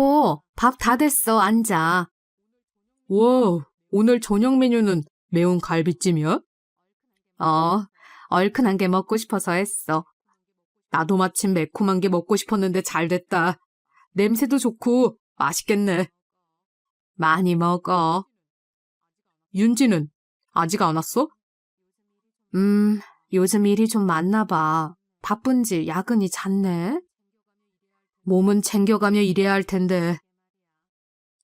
여보, 밥 다 됐어. 앉아. 와, 오늘 저녁 메뉴는 매운 갈비찜이야? 어, 얼큰한 게 먹고 싶어서 했어. 나도 마침 매콤한 게 먹고 싶었는데 잘 됐다. 냄새도 좋고 맛있겠네. 많이 먹어. 윤지는 아직 안 왔어? 음, 요즘 일이 좀 많나 봐. 바쁜지 야근이 잦네. 몸은 챙겨가며 일해야 할 텐데.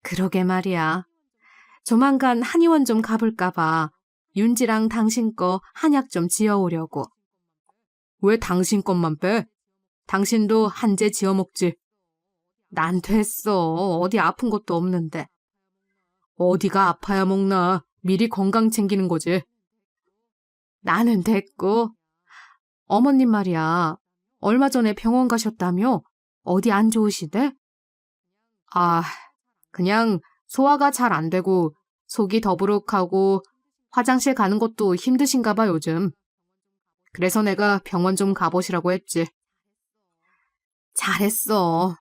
그러게 말이야. 조만간 한의원 좀 가볼까 봐. 윤지랑 당신 거 한약 좀 지어오려고. 왜 당신 것만 빼? 당신도 한제 지어 먹지. 난 됐어. 어디 아픈 것도 없는데. 어디가 아파야 먹나. 미리 건강 챙기는 거지. 나는 됐고. 어머님 말이야. 얼마 전에 병원 가셨다며? 어디 안 좋으시대? 아, 그냥 소화가 잘 안 되고 속이 더부룩하고 화장실 가는 것도 힘드신가 봐 요즘. 그래서 내가 병원 좀 가보시라고 했지. 잘했어.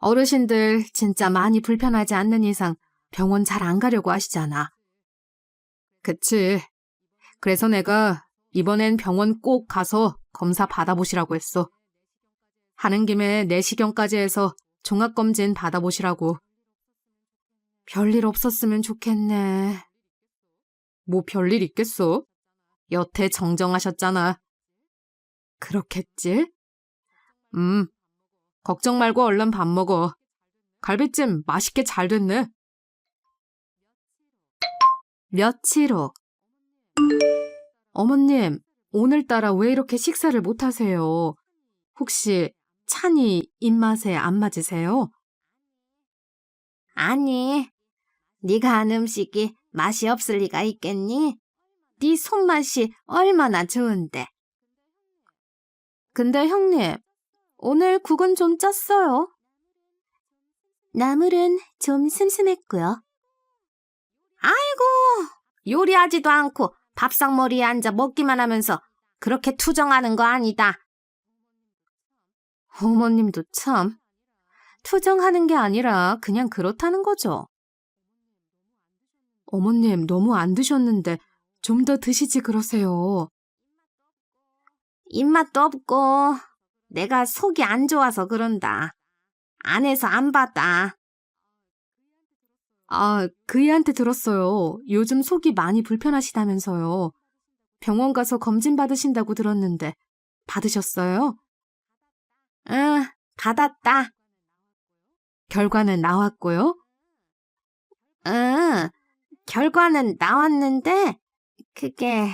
어르신들 진짜 많이 불편하지 않는 이상 병원 잘 안 가려고 하시잖아. 그치. 그래서 내가 이번엔 병원 꼭 가서 검사 받아보시라고 했어. 하는 김에 내시경까지 해서 종합검진 받아보시라고. 별일 없었으면 좋겠네. 뭐 별일 있겠어? 여태 정정하셨잖아. 그렇겠지? 음, 걱정 말고 얼른 밥 먹어. 갈비찜 맛있게 잘 됐네. 며칠 후. 어머님, 오늘따라 왜 이렇게 식사를 못 하세요? 혹시 찬이 입맛에 안 맞으세요? 아니, 네가 한 음식이 맛이 없을 리가 있겠니? 네 손맛이 얼마나 좋은데. 근데 형님, 오늘 국은 좀 짰어요. 나물은 좀 슴슴했고요. 아이고, 요리하지도 않고 밥상머리에 앉아 먹기만 하면서 그렇게 투정하는 거 아니다. 어머님도 참. 투정하는 게 아니라 그냥 그렇다는 거죠. 어머님 너무 안 드셨는데 좀 더 드시지 그러세요. 입맛도 없고 내가 속이 안 좋아서 그런다. 안에서 안 받아. 아, 그 애한테 들었어요. 요즘 속이 많이 불편하시다면서요. 병원 가서 검진 받으신다고 들었는데 받으셨어요? 응, 받았다. 결과는 나왔고요. 응, 결과는 나왔는데 그게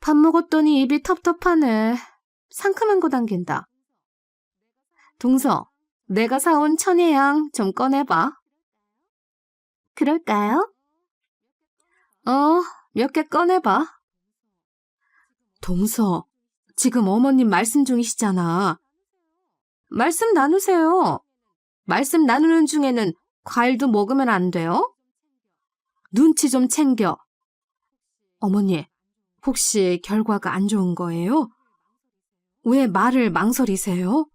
밥 먹었더니 입이 텁텁하네. 상큼한 거 당긴다. 동서, 내가 사온 천혜향 좀 꺼내봐. 그럴까요? 어, 몇 개 꺼내봐. 동서, 지금 어머님 말씀 중이시잖아. 말씀 나누세요. 말씀 나누는 중에는 과일도 먹으면 안 돼요? 눈치 좀 챙겨. 어머니, 혹시 결과가 안 좋은 거예요? 왜 말을 망설이세요?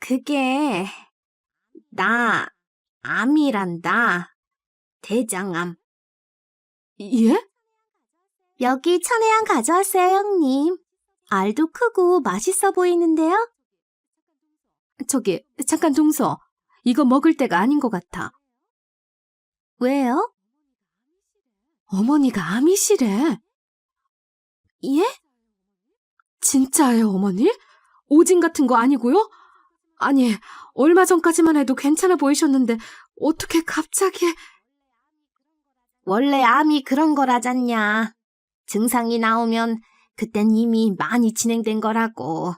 그게 나 암이란다. 대장암. 예? 여기 천혜향 가져왔어요, 형님. 알도 크고 맛있어 보이는데요? 저기, 잠깐 동서. 이거 먹을 때가 아닌 것 같아. 왜요? 어머니가 암이시래. 예? 진짜예요, 어머니? 오진 같은 거 아니고요? 아니, 얼마 전까지만 해도 괜찮아 보이셨는데 어떻게 갑자기... 원래 암이 그런 거라잖냐. 증상이 나오면 그땐 이미 많이 진행된 거라고.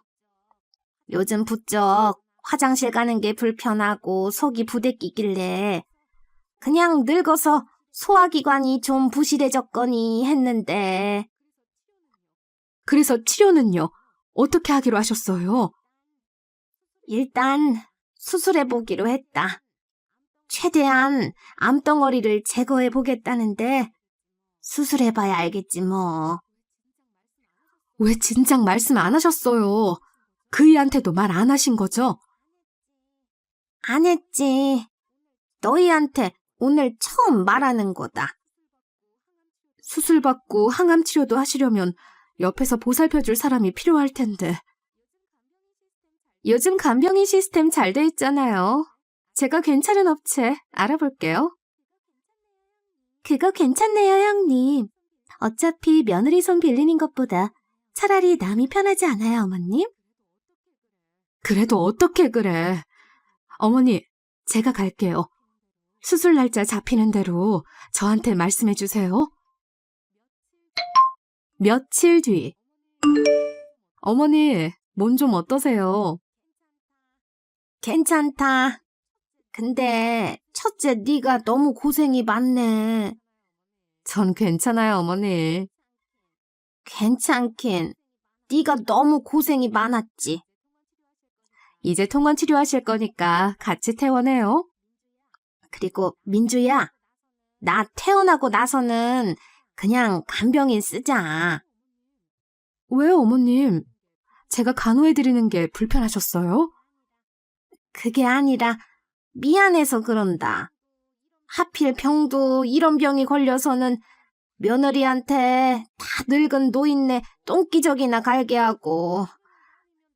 요즘 부쩍 화장실 가는 게 불편하고 속이 부대끼길래 그냥 늙어서 소화기관이 좀 부실해졌거니 했는데 그래서 치료는요? 어떻게 하기로 하셨어요? 일단 수술해 보기로 했다. 최대한 암덩어리를 제거해 보겠다는데 수술해 봐야 알겠지 뭐. 왜 진작 말씀 안 하셨어요? 그 이한테도 말 안 하신 거죠? 안 했지. 너희한테 오늘 처음 말하는 거다. 수술받고 항암 치료도 하시려면 옆에서 보살펴줄 사람이 필요할 텐데. 요즘 간병인 시스템 잘 돼 있잖아요. 제가 괜찮은 업체 알아볼게요. 그거 괜찮네요, 형님. 어차피 며느리 손 빌리는 것보다 차라리 남이 편하지 않아요, 어머님? 그래도 어떻게 그래. 어머니, 제가 갈게요. 수술 날짜 잡히는 대로 저한테 말씀해 주세요. 며칠 뒤. 어머니, 몸 좀 어떠세요? 괜찮다. 근데 첫째 네가 너무 고생이 많네. 전 괜찮아요, 어머니. 괜찮긴. 네가 너무 고생이 많았지. 이제 통원 치료하실 거니까 같이 퇴원해요. 그리고 민주야, 나 태어나고 나서는 그냥 간병인 쓰자. 왜요, 어머님? 제가 간호해드리는 게 불편하셨어요? 그게 아니라 미안해서 그런다. 하필 병도 이런 병이 걸려서는 며느리한테 다 늙은 노인네 똥기저귀나 갈게 하고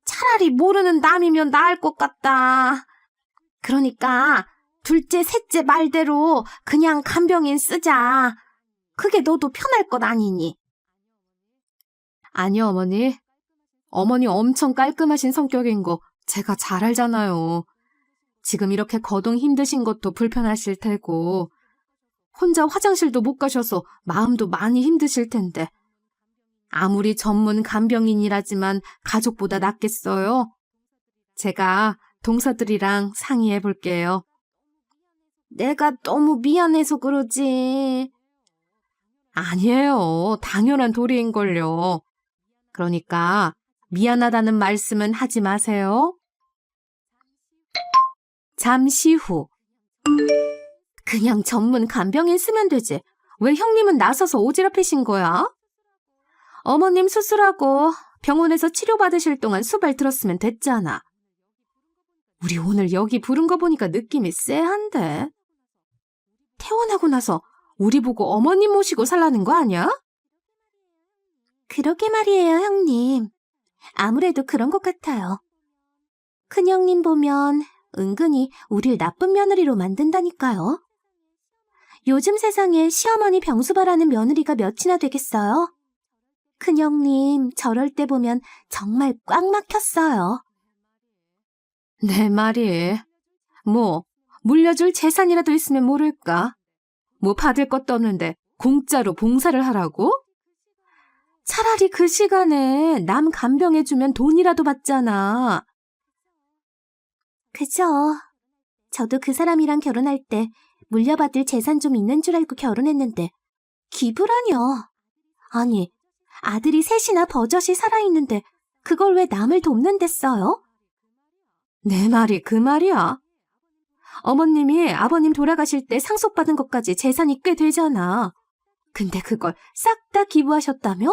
차라리 모르는 남이면 나을 것 같다. 그러니까 둘째, 셋째 말대로 그냥 간병인 쓰자. 그게 너도 편할 것 아니니. 아니요, 어머니. 어머니 엄청 깔끔하신 성격인 거 제가 잘 알잖아요. 지금 이렇게 거동 힘드신 것도 불편하실 테고, 혼자 화장실도 못 가셔서 마음도 많이 힘드실 텐데, 아무리 전문 간병인이라지만 가족보다 낫겠어요? 제가 동서들이랑 상의해 볼게요. 내가 너무 미안해서 그러지. 아니에요. 당연한 도리인걸요. 그러니까 미안하다는 말씀은 하지 마세요. 잠시 후. 그냥 전문 간병인 쓰면 되지. 왜 형님은 나서서 오지랖이신 거야? 어머님 수술하고 병원에서 치료받으실 동안 수발 들었으면 됐잖아. 우리 오늘 여기 부른 거 보니까 느낌이 쎄한데. 퇴원하고 나서 우리 보고 어머님 모시고 살라는 거 아니야? 그러게 말이에요, 형님. 아무래도 그런 것 같아요. 큰형님 보면 은근히 우릴 나쁜 며느리로 만든다니까요. 요즘 세상에 시어머니 병수바라는 며느리가 몇이나 되겠어요? 큰형님, 저럴 때 보면 정말 꽉 막혔어요. 내 말이. 뭐, 물려줄 재산이라도 있으면 모를까? 뭐 받을 것도 없는데 공짜로 봉사를 하라고? 차라리 그 시간에 남 간병해주면 돈이라도 받잖아. 그죠. 저도 그 사람이랑 결혼할 때 물려받을 재산 좀 있는 줄 알고 결혼했는데 기부라뇨. 아니, 아들이 셋이나 버젓이 살아있는데 그걸 왜 남을 돕는 데 써요? 내 말이 그 말이야. 어머님이 아버님 돌아가실 때 상속받은 것까지 재산이 꽤 되잖아. 근데 그걸 싹 다 기부하셨다며?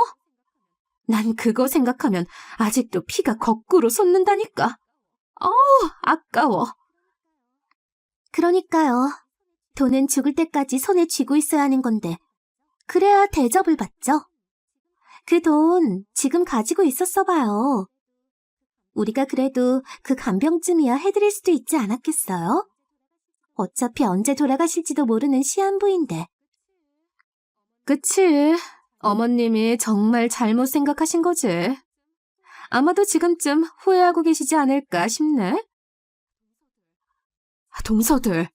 난 그거 생각하면 아직도 피가 거꾸로 솟는다니까. 어우, 아까워. 그러니까요. 돈은 죽을 때까지 손에 쥐고 있어야 하는 건데 그래야 대접을 받죠. 그 돈 지금 가지고 있었어 봐요. 우리가 그래도 그 간병쯤이야 해드릴 수도 있지 않았겠어요? 어차피 언제 돌아가실지도 모르는 시한부인데. 그치. 어머님이 정말 잘못 생각하신 거지. 아마도 지금쯤 후회하고 계시지 않을까 싶네. 아, 동서들,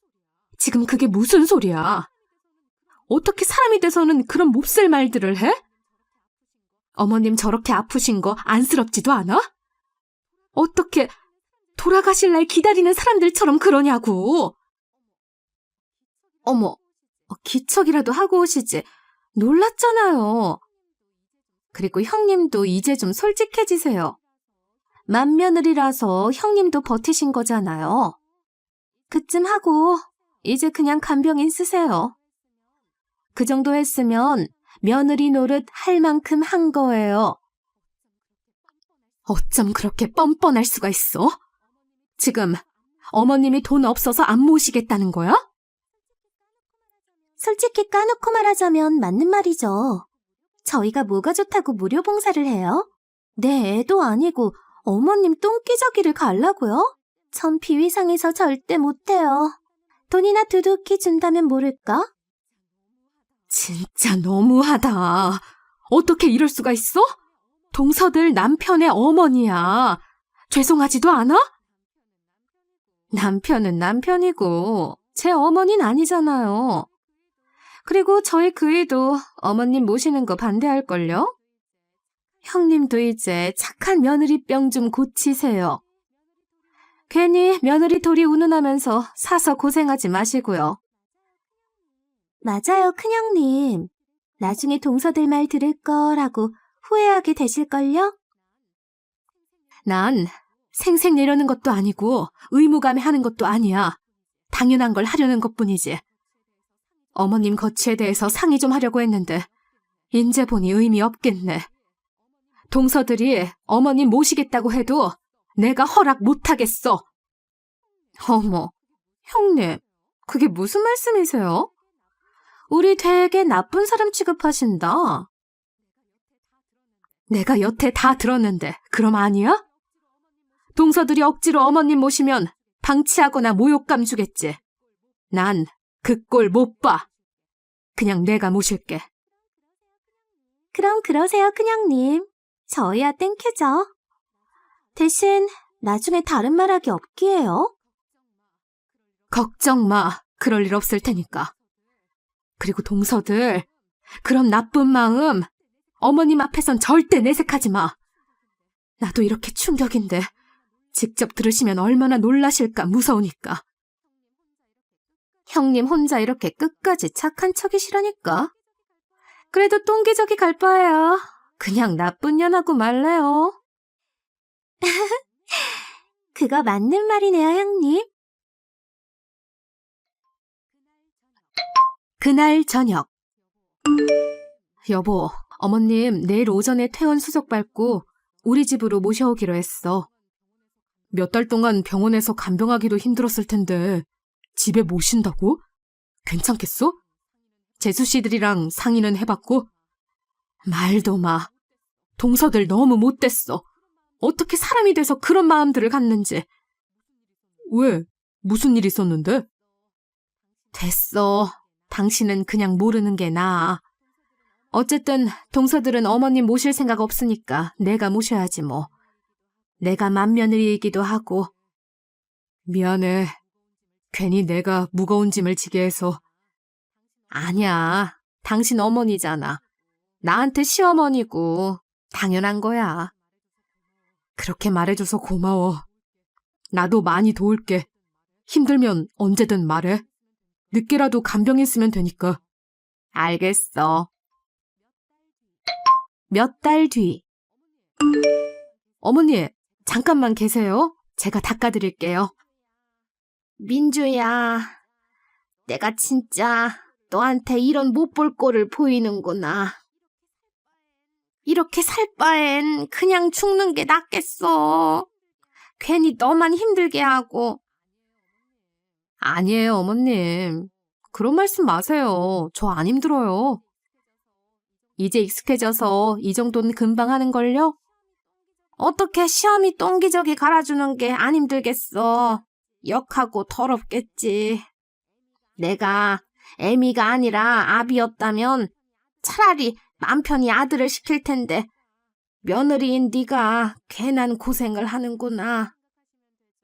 지금 그게 무슨 소리야? 어떻게 사람이 돼서는 그런 몹쓸 말들을 해? 어머님 저렇게 아프신 거 안쓰럽지도 않아? 어떻게 돌아가실 날 기다리는 사람들처럼 그러냐고. 어머, 어, 기척이라도 하고 오시지. 놀랐잖아요. 그리고 형님도 이제 좀 솔직해지세요. 맏며느리라서 형님도 버티신 거잖아요. 그쯤 하고 이제 그냥 간병인 쓰세요. 그 정도 했으면 며느리 노릇 할 만큼 한 거예요. 어쩜 그렇게 뻔뻔할 수가 있어? 지금 어머님이 돈 없어서 안 모시겠다는 거야? 솔직히 까놓고 말하자면 맞는 말이죠. 저희가 뭐가 좋다고 무료 봉사를 해요? 내 애도 아니고 어머님 똥기저귀를 갈라고요? 전 비위상에서 절대 못해요. 돈이나 두둑히 준다면 모를까? 진짜 너무하다. 어떻게 이럴 수가 있어? 동서들 남편의 어머니야. 죄송하지도 않아? 남편은 남편이고 제 어머니는 아니잖아요. 그리고 저희 그이도 어머님 모시는 거 반대할걸요? 형님도 이제 착한 며느리병 좀 고치세요. 괜히 며느리 돌이 운운하면서 사서 고생하지 마시고요. 맞아요, 큰형님. 나중에 동서들 말 들을 거라고 후회하게 되실걸요? 난 생색 내려는 것도 아니고 의무감에 하는 것도 아니야. 당연한 걸 하려는 것뿐이지. 어머님 거치에 대해서 상의 좀 하려고 했는데 인제 보니 의미 없겠네. 동서들이 어머님 모시겠다고 해도 내가 허락 못하겠어. 어머, 형님, 그게 무슨 말씀이세요? 우리 되게 나쁜 사람 취급하신다. 내가 여태 다 들었는데 그럼 아니야? 동서들이 억지로 어머님 모시면 방치하거나 모욕감 주겠지. 난 그 꼴 못 봐. 그냥 내가 모실게. 그럼 그러세요, 큰형님. 저희야 땡큐죠. 대신 나중에 다른 말하기 없기에요. 걱정 마. 그럴 일 없을 테니까. 그리고 동서들, 그런 나쁜 마음 어머님 앞에선 절대 내색하지 마. 나도 이렇게 충격인데 직접 들으시면 얼마나 놀라실까 무서우니까. 형님 혼자 이렇게 끝까지 착한 척이시라니까. 그래도 똥기저귀 갈 바에야 그냥 나쁜 년하고 말래요. 그거 맞는 말이네요, 형님. 그날 저녁. 여보, 어머님 내일 오전에 퇴원 수속 밟고 우리 집으로 모셔오기로 했어. 몇 달 동안 병원에서 간병하기도 힘들었을 텐데 집에 모신다고? 괜찮겠어? 재수 씨들이랑 상의는 해봤고? 말도 마. 동서들 너무 못됐어. 어떻게 사람이 돼서 그런 마음들을 갖는지. 왜? 무슨 일 있었는데? 됐어. 당신은 그냥 모르는 게 나아. 어쨌든 동서들은 어머님 모실 생각 없으니까 내가 모셔야지 뭐. 내가 맏며느리이기도 하고. 미안해. 괜히 내가 무거운 짐을 지게 해서. 아니야. 당신 어머니잖아. 나한테 시어머니고 당연한 거야. 그렇게 말해줘서 고마워. 나도 많이 도울게. 힘들면 언제든 말해. 늦게라도 간병했으면 되니까. 알겠어. 몇 달 뒤. 어머니, 잠깐만 계세요. 제가 닦아드릴게요. 민주야, 내가 진짜 너한테 이런 못 볼 꼴을 보이는구나. 이렇게 살 바엔 그냥 죽는 게 낫겠어. 괜히 너만 힘들게 하고. 아니에요, 어머님. 그런 말씀 마세요. 저 안 힘들어요. 이제 익숙해져서 이 정도는 금방 하는걸요? 어떻게 시험이 똥기저귀 갈아주는 게 안 힘들겠어. 역하고 더럽겠지. 내가 애미가 아니라 아비였다면 차라리 맘 편히 아들을 시킬 텐데 며느리인 네가 괜한 고생을 하는구나.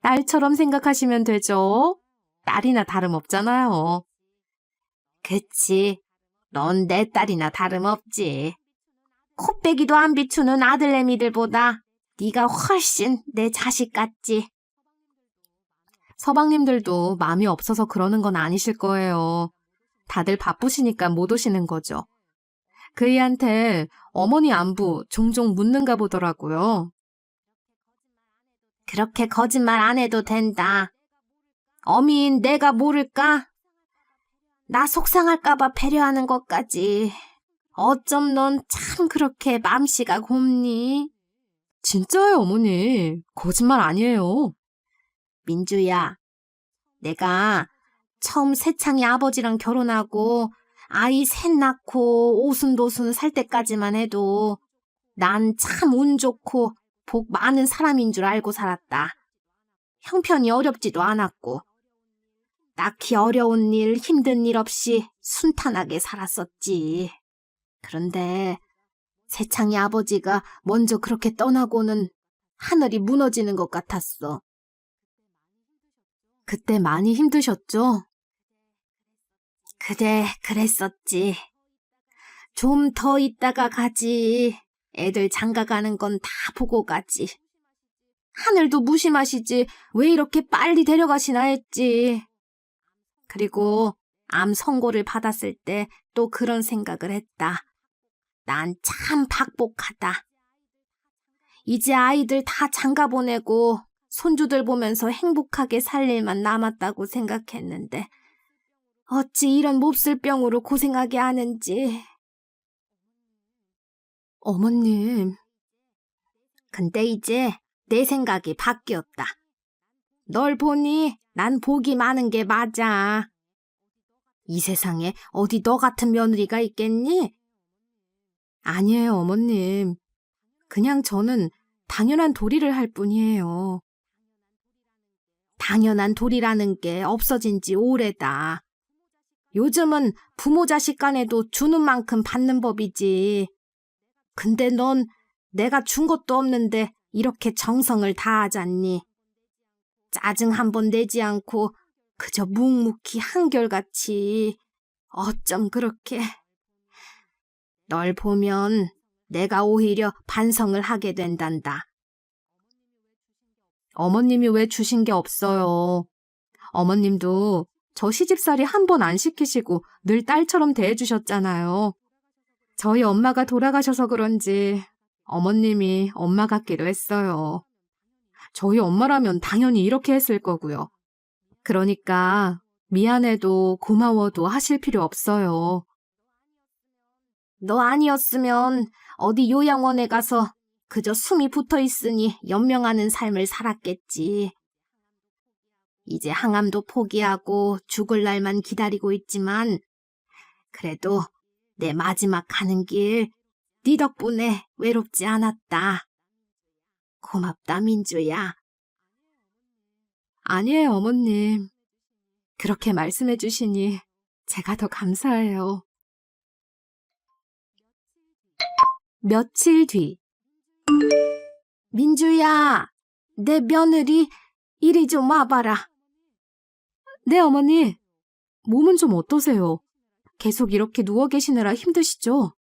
딸처럼 생각하시면 되죠. 딸이나 다름없잖아요. 그치. 넌 내 딸이나 다름없지. 코빼기도 안 비추는 아들내미들보다 네가 훨씬 내 자식 같지. 서방님들도 마음이 없어서 그러는 건 아니실 거예요. 다들 바쁘시니까 못 오시는 거죠. 그이한테 어머니 안부 종종 묻는가 보더라고요. 그렇게 거짓말 안 해도 된다. 어미인 내가 모를까? 나 속상할까봐 배려하는 것까지. 어쩜 넌 참 그렇게 맘씨가 곱니? 진짜요, 어머니. 거짓말 아니에요. 민주야, 내가 처음 세창이 아버지랑 결혼하고 아이 셋 낳고 오순도순 살 때까지만 해도 난 참 운 좋고 복 많은 사람인 줄 알고 살았다. 형편이 어렵지도 않았고 딱히 어려운 일, 힘든 일 없이 순탄하게 살았었지. 그런데 세창이 아버지가 먼저 그렇게 떠나고는 하늘이 무너지는 것 같았어. 그때 많이 힘드셨죠? 그래, 그랬었지. 좀 더 있다가 가지. 애들 장가 가는 건 다 보고 가지. 하늘도 무심하시지. 왜 이렇게 빨리 데려가시나 했지. 그리고 암 선고를 받았을 때 또 그런 생각을 했다. 난 참 박복하다. 이제 아이들 다 장가 보내고 손주들 보면서 행복하게 살 일만 남았다고 생각했는데 어찌 이런 몹쓸 병으로 고생하게 하는지. 어머님, 근데 이제 내 생각이 바뀌었다. 널 보니 난 복이 많은 게 맞아. 이 세상에 어디 너 같은 며느리가 있겠니? 아니에요, 어머님. 그냥 저는 당연한 도리를 할 뿐이에요. 당연한 도리라는 게 없어진 지 오래다. 요즘은 부모 자식 간에도 주는 만큼 받는 법이지. 근데 넌 내가 준 것도 없는데 이렇게 정성을 다하잖니. 짜증 한 번 내지 않고 그저 묵묵히 한결같이 어쩜 그렇게. 널 보면 내가 오히려 반성을 하게 된단다. 어머님이 왜 주신 게 없어요. 어머님도 저 시집살이 한 번 안 시키시고 늘 딸처럼 대해주셨잖아요. 저희 엄마가 돌아가셔서 그런지 어머님이 엄마 같기도 했어요. 저희 엄마라면 당연히 이렇게 했을 거고요. 그러니까 미안해도 고마워도 하실 필요 없어요. 너 아니었으면 어디 요양원에 가서 그저 숨이 붙어 있으니 연명하는 삶을 살았겠지. 이제 항암도 포기하고 죽을 날만 기다리고 있지만, 그래도 내 마지막 가는 길, 네 덕분에 외롭지 않았다. 고맙다, 민주야. 아니에요, 어머님. 그렇게 말씀해 주시니 제가 더 감사해요. 며칠 뒤, 민주야, 내 며느리 이리 좀 와봐라. 네, 어머니. 몸은 좀 어떠세요? 계속 이렇게 누워 계시느라 힘드시죠?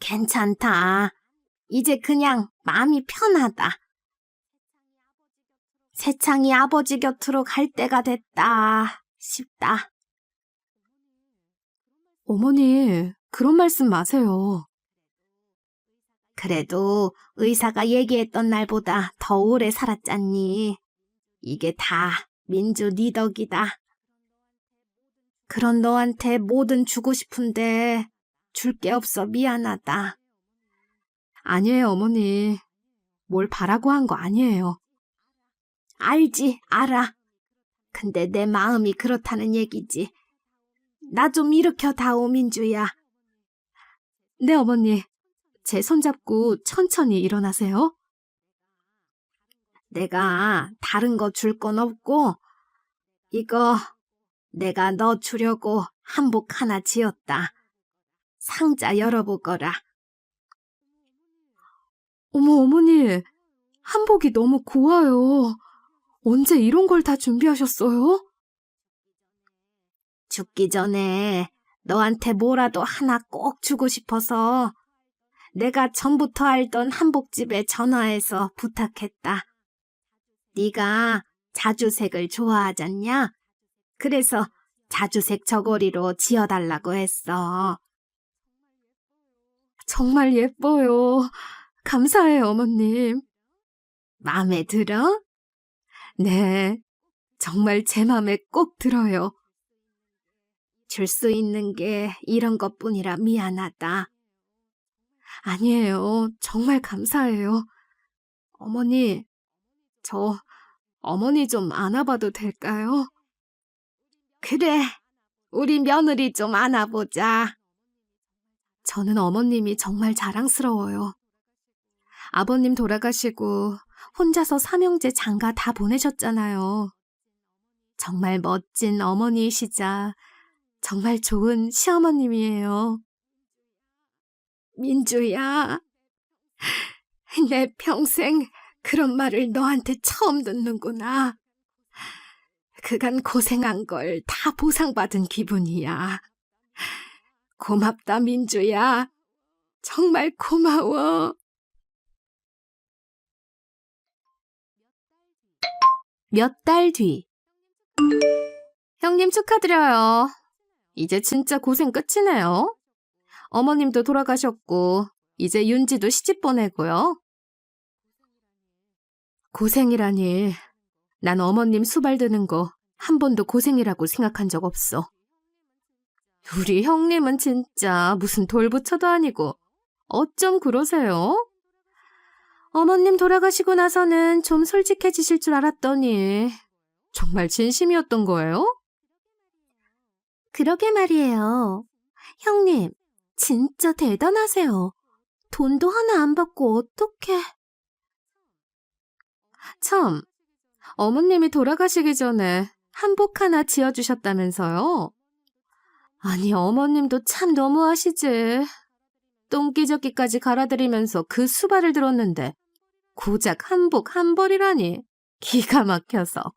괜찮다. 이제 그냥 마음이 편하다. 세창이 아버지 곁으로 갈 때가 됐다 싶다. 어머니, 그런 말씀 마세요. 그래도 의사가 얘기했던 날보다 더 오래 살았잖니. 이게 다 민주 네 덕이다. 그런 너한테 뭐든 주고 싶은데 줄 게 없어 미안하다. 아니에요, 어머니. 뭘 바라고 한 거 아니에요. 알지, 알아. 근데 내 마음이 그렇다는 얘기지. 나 좀 일으켜 다오, 민주야. 네, 어머니. 제 손잡고 천천히 일어나세요. 내가 다른 거 줄 건 없고, 이거 내가 너 주려고 한복 하나 지었다. 상자 열어보거라. 어머, 어머니. 한복이 너무 고와요. 언제 이런 걸 다 준비하셨어요? 죽기 전에 너한테 뭐라도 하나 꼭 주고 싶어서 내가 전부터 알던 한복집에 전화해서 부탁했다. 네가 자주색을 좋아하잖냐? 그래서 자주색 저고리로 지어달라고 했어. 정말 예뻐요. 감사해요, 어머님. 마음에 들어? 네. 정말 제 맘에 꼭 들어요. 줄 수 있는 게 이런 것뿐이라 미안하다. 아니에요. 정말 감사해요. 어머니, 저 어머니 좀 안아봐도 될까요? 그래, 우리 며느리 좀 안아보자. 저는 어머님이 정말 자랑스러워요. 아버님 돌아가시고 혼자서 삼형제 장가 다 보내셨잖아요. 정말 멋진 어머니이시자 정말 좋은 시어머님이에요. 민주야, 내 평생 그런 말을 너한테 처음 듣는구나. 그간 고생한 걸 다 보상받은 기분이야. 고맙다, 민주야. 정말 고마워. 몇 달 뒤. 형님 축하드려요. 이제 진짜 고생 끝이네요. 어머님도 돌아가셨고, 이제 윤지도 시집 보내고요. 고생이라니. 난 어머님 수발 드는 거 한 번도 고생이라고 생각한 적 없어. 우리 형님은 진짜 무슨 돌부처도 아니고 어쩜 그러세요? 어머님 돌아가시고 나서는 좀 솔직해지실 줄 알았더니 정말 진심이었던 거예요? 그러게 말이에요. 형님, 진짜 대단하세요. 돈도 하나 안 받고 어떻게... 참, 어머님이 돌아가시기 전에 한복 하나 지어주셨다면서요? 아니, 어머님도 참 너무하시지. 똥기저귀까지 갈아드리면서 그 수발을 들었는데 고작 한복 한 벌이라니 기가 막혀서.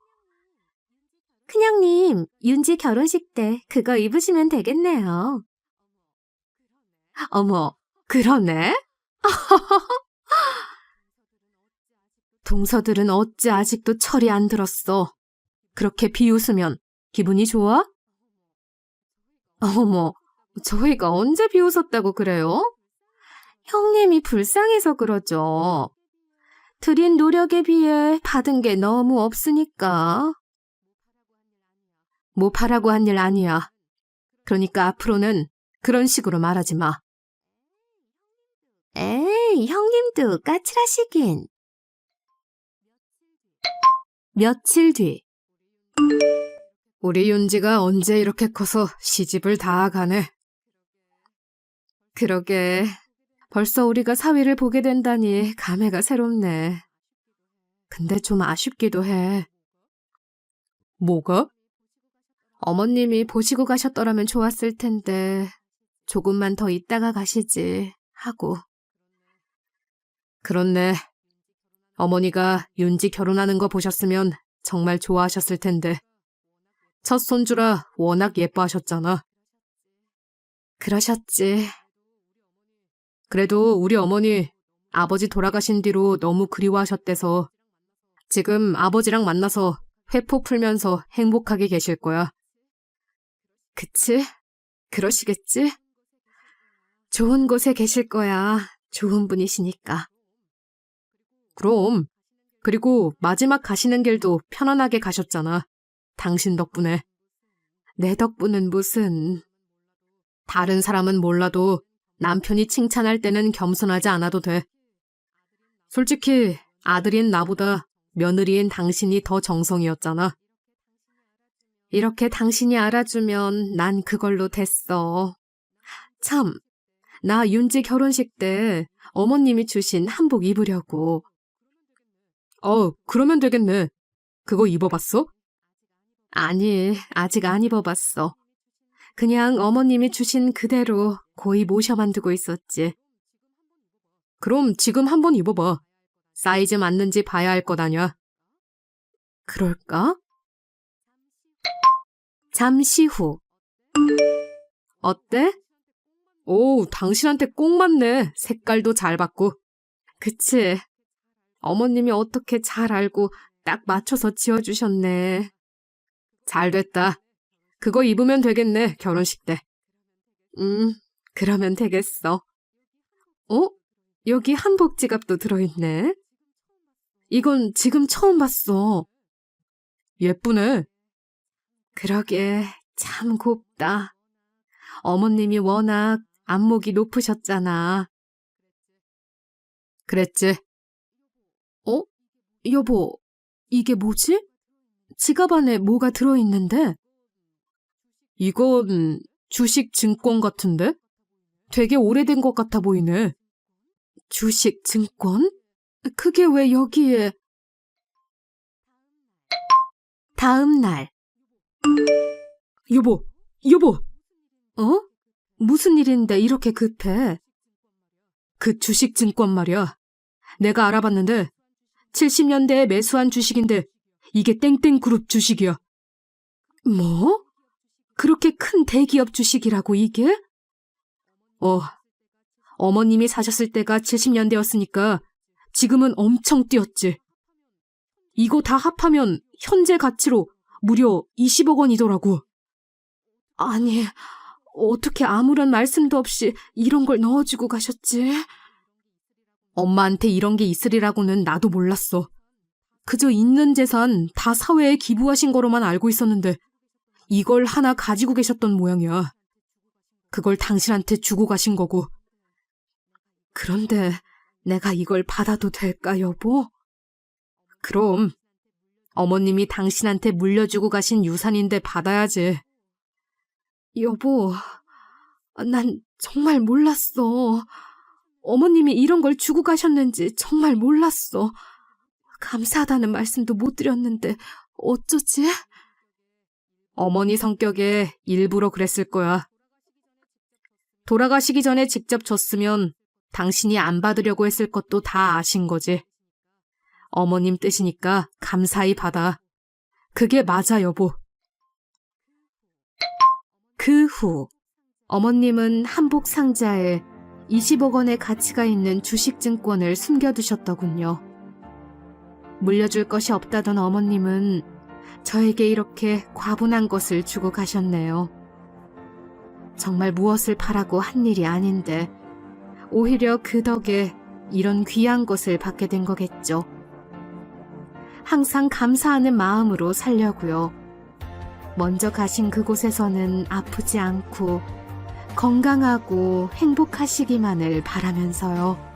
큰형님, 윤지 결혼식 때 그거 입으시면 되겠네요. 어머, 그러네? 동서들은 어찌 아직도 철이 안 들었어. 그렇게 비웃으면 기분이 좋아? 어머, 저희가 언제 비웃었다고 그래요? 형님이 불쌍해서 그러죠. 드린 노력에 비해 받은 게 너무 없으니까. 뭐 바라고 한 일 아니야. 그러니까 앞으로는 그런 식으로 말하지 마. 에이, 형님도 까칠하시긴. 며칠 뒤. 우리 윤지가 언제 이렇게 커서 시집을 다 가네. 그러게. 벌써 우리가 사위를 보게 된다니 감회가 새롭네. 근데 좀 아쉽기도 해. 뭐가? 어머님이 보시고 가셨더라면 좋았을 텐데, 조금만 더 있다가 가시지, 하고. 그렇네. 어머니가 윤지 결혼하는 거 보셨으면 정말 좋아하셨을 텐데. 첫 손주라 워낙 예뻐하셨잖아. 그러셨지. 그래도 우리 어머니 아버지 돌아가신 뒤로 너무 그리워하셨대서 지금 아버지랑 만나서 회포 풀면서 행복하게 계실 거야. 그치? 그러시겠지? 좋은 곳에 계실 거야. 좋은 분이시니까. 그럼. 그리고 마지막 가시는 길도 편안하게 가셨잖아. 당신 덕분에. 내 덕분은 무슨. 다른 사람은 몰라도 남편이 칭찬할 때는 겸손하지 않아도 돼. 솔직히 아들인 나보다 며느리인 당신이 더 정성이었잖아. 이렇게 당신이 알아주면 난 그걸로 됐어. 참, 나 윤지 결혼식 때 어머님이 주신 한복 입으려고. 어, 그러면 되겠네. 그거 입어봤어? 아니, 아직 안 입어봤어. 그냥 어머님이 주신 그대로 고이 모셔 만 두고 있었지. 그럼 지금 한번 입어봐. 사이즈 맞는지 봐야 할 것 아냐. 그럴까? 잠시 후. 어때? 오, 당신한테 꼭 맞네. 색깔도 잘 받고. 그치. 어머님이 어떻게 잘 알고 딱 맞춰서 지어주셨네. 잘 됐다. 그거 입으면 되겠네, 결혼식 때. 음, 그러면 되겠어. 어? 여기 한복 지갑도 들어있네. 이건 지금 처음 봤어. 예쁘네. 그러게, 참 곱다. 어머님이 워낙 안목이 높으셨잖아. 그랬지. 어? 여보, 이게 뭐지? 지갑 안에 뭐가 들어있는데? 이건 주식 증권 같은데? 되게 오래된 것 같아 보이네. 주식 증권? 그게 왜 여기에... 다음 날, 여보, 여보! 어? 무슨 일인데 이렇게 급해? 그 주식 증권 말이야. 내가 알아봤는데 70년대에 매수한 주식인데 이게 땡땡 그룹 주식이야. 뭐? 그렇게 큰 대기업 주식이라고 이게? 어. 어머님이 사셨을 때가 70년대였으니까 지금은 엄청 뛰었지. 이거 다 합하면 현재 가치로 무려 20억 원이더라고. 아니, 어떻게 아무런 말씀도 없이 이런 걸 넣어주고 가셨지? 엄마한테 이런 게 있으리라고는 나도 몰랐어. 그저 있는 재산 다 사회에 기부하신 거로만 알고 있었는데 이걸 하나 가지고 계셨던 모양이야. 그걸 당신한테 주고 가신 거고. 그런데 내가 이걸 받아도 될까, 여보? 그럼 어머님이 당신한테 물려주고 가신 유산인데 받아야지. 여보, 난 정말 몰랐어. 어머님이 이런 걸 주고 가셨는지 정말 몰랐어. 감사하다는 말씀도 못 드렸는데 어쩌지? 어머니 성격에 일부러 그랬을 거야. 돌아가시기 전에 직접 줬으면 당신이 안 받으려고 했을 것도 다 아신 거지. 어머님 뜻이니까 감사히 받아. 그게 맞아, 여보. 그 후, 어머님은 한복 상자에 20억 원의 가치가 있는 주식증권을 숨겨두셨더군요. 물려줄 것이 없다던 어머님은 저에게 이렇게 과분한 것을 주고 가셨네요. 정말 무엇을 바라고 한 일이 아닌데, 오히려 그 덕에 이런 귀한 것을 받게 된 거겠죠. 항상 감사하는 마음으로 살려고요. 먼저 가신 그곳에서는 아프지 않고 건강하고 행복하시기만을 바라면서요.